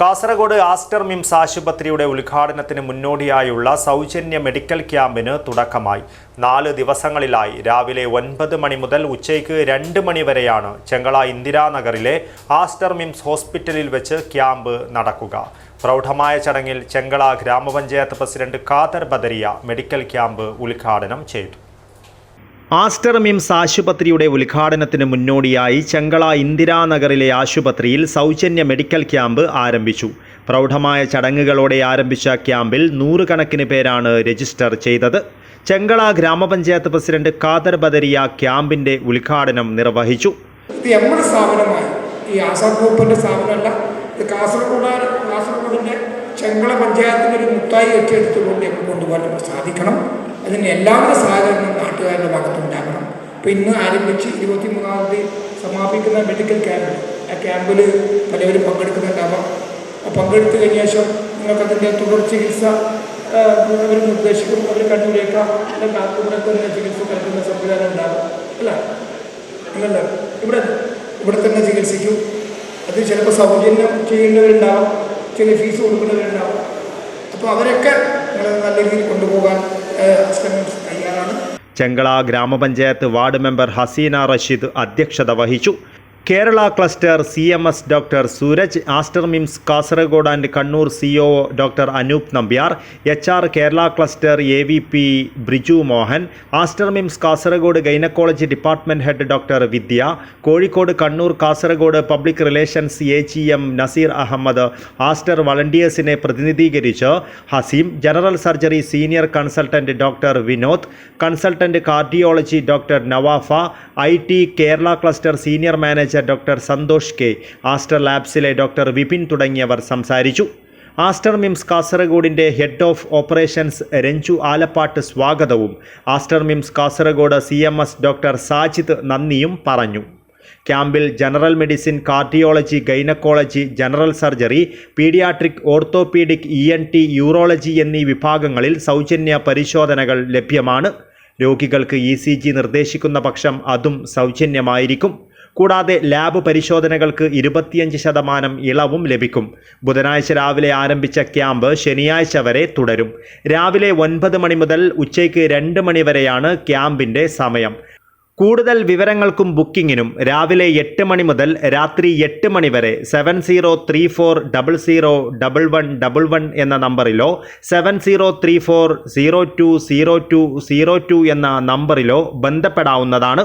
Kasaragod Aster MIMS ആശുപത്രിയുടെ ഉദ്ഘാടനത്തിന് മുന്നോടിയായുള്ള സൗജന്യ മെഡിക്കൽ ക്യാമ്പിന് തുടക്കമായി. നാല് ദിവസങ്ങളിലായി രാവിലെ ഒൻപത് മണി മുതൽ ഉച്ചയ്ക്ക് രണ്ട് മണി വരെയാണ് ചെങ്കള ഇന്ദിരാനഗറിലെ ആസ്റ്റർ മിംസ് ഹോസ്പിറ്റലിൽ വെച്ച് ക്യാമ്പ് നടക്കുക. പ്രൗഢമായ ചടങ്ങിൽ ചെങ്കള ഗ്രാമപഞ്ചായത്ത് president Khader Badariya medical camp ഉദ്ഘാടനം ചെയ്തു. ആസ്റ്റർ മിംസ് ആശുപത്രിയുടെ ഉദ്ഘാടനത്തിന് മുന്നോടിയായി ചെങ്കള ഇന്ദിരാനഗറിലെ ആശുപത്രിയിൽ സൗജന്യ മെഡിക്കൽ ക്യാമ്പ് ആരംഭിച്ചു. പ്രൗഢമായ ചടങ്ങുകളോടെ ആരംഭിച്ച ക്യാമ്പിൽ നൂറുകണക്കിന് പേരാണ് രജിസ്റ്റർ ചെയ്തത്. ചെങ്കള ഗ്രാമപഞ്ചായത്ത് പ്രസിഡന്റ് ഖാദർ ബദരിയ ക്യാമ്പിന്റെ ഉദ്ഘാടനം നിർവഹിച്ചു. നമ്മുടെ സ്ഥാപനമായി ഈ ആസാദ് ഗ്രൂപ്പിന്റെ സ്ഥാപനമല്ല. ഇത് കാസർഗോഡ് കാസർഗോഡിന്റെ ചെങ്കള പഞ്ചായത്തിന്റെ ഒരു മുത്തായി ഏറ്റെടുത്തുകൊണ്ട് നമുക്ക് കൊണ്ടുപോകാൻ സാധിക്കണം. അതിന് എല്ലാവിധ സഹകരണവും നാട്ടുകാരുടെ ഭാഗത്തുണ്ടാകണം അപ്പോൾ ഇന്ന് ആരംഭിച്ച് ഇരുപത്തി മൂന്നാം തീയതി സമാപിക്കുന്ന മെഡിക്കൽ ക്യാമ്പ് ആ ക്യാമ്പിൽ പലവരും പങ്കെടുക്കുന്നുണ്ടാവാം. പങ്കെടുത്തു കഴിഞ്ഞ ശേഷം നിങ്ങൾക്കതിന്റെ തുടർ ചികിത്സ അവർ നിർദ്ദേശിക്കും. അവർ കണ്ടുപിടിക്കാം അല്ലെങ്കിൽ ഇവിടെ തന്നെ ചികിത്സ നൽകുന്ന സംവിധാനം ഉണ്ടാകും അല്ല? അല്ലല്ല? ഇവിടെ ഇവിടെ തന്നെ ചികിത്സിക്കും. അത് ചിലപ്പോൾ സൗജന്യം ചെയ്യേണ്ടവരുണ്ടാവും. ചില ഫീസ് കൊടുക്കേണ്ടവരുണ്ടാവും അപ്പോൾ അവരൊക്കെ നല്ല രീതിയിൽ കൊണ്ടുപോകാൻ ചെങ്കള ഗ്രാമപഞ്ചായത്ത് വാർഡ് മെമ്പർ ഹസീന റഷീദ് അധ്യക്ഷത വഹിച്ചു. Kerala cluster C M S doctor Sooraj Aster MIMS Kasaragod and Kannur C O doctor Anoop Nambiar H R Kerala cluster A V P Briju Mohan Aster MIMS Kasaragod gynaecology department head doctor Vidya Kozhikode Kannur Kasaragod public relations A G M Naseer Ahmed Aster വളണ്ടിയേഴ്സിനെ പ്രതിനിധീകരിച്ച് Haseem general surgery senior consultant doctor Vinod consultant cardiology doctor Nawafa I T Kerala cluster senior manager doctor Santhosh K Aster ലാബ്സിലെ doctor Vipin തുടങ്ങിയവർ സംസാരിച്ചു. Aster MIMS കാസർഗോഡിന്റെ head of operations Ranju Alappatt സ്വാഗതവും Aster MIMS Kasaragod C M S doctor Sajith നന്ദിയും പറഞ്ഞു. ക്യാമ്പിൽ general medicine cardiology gynaecology general surgery paediatric orthopaedic E N T urology എന്നീ വിഭാഗങ്ങളിൽ സൗജന്യ പരിശോധനകൾ ലഭ്യമാണ്. രോഗികൾക്ക് ഇ സി ജി നിർദ്ദേശിക്കുന്ന പക്ഷം അതും സൗജന്യമായിരിക്കും. കൂടാതെ ലാബ് പരിശോധനകൾക്ക് ഇരുപത്തിയഞ്ച് ശതമാനം ഇളവും ലഭിക്കും. ബുധനാഴ്ച രാവിലെ ആരംഭിച്ച ക്യാമ്പ് ശനിയാഴ്ച വരെ തുടരും. രാവിലെ ഒൻപത് മണി മുതൽ ഉച്ചയ്ക്ക് രണ്ട് മണി വരെയാണ് ക്യാമ്പിന്റെ സമയം. കൂടുതൽ വിവരങ്ങൾക്കും ബുക്കിങ്ങിനും രാവിലെ എട്ട് മണി മുതൽ രാത്രി എട്ട് മണി വരെ seven zero three four double zero double one double one എന്ന നമ്പറിലോ seven zero three four zero two zero two zero two എന്ന നമ്പറിലോ ബന്ധപ്പെടാവുന്നതാണ്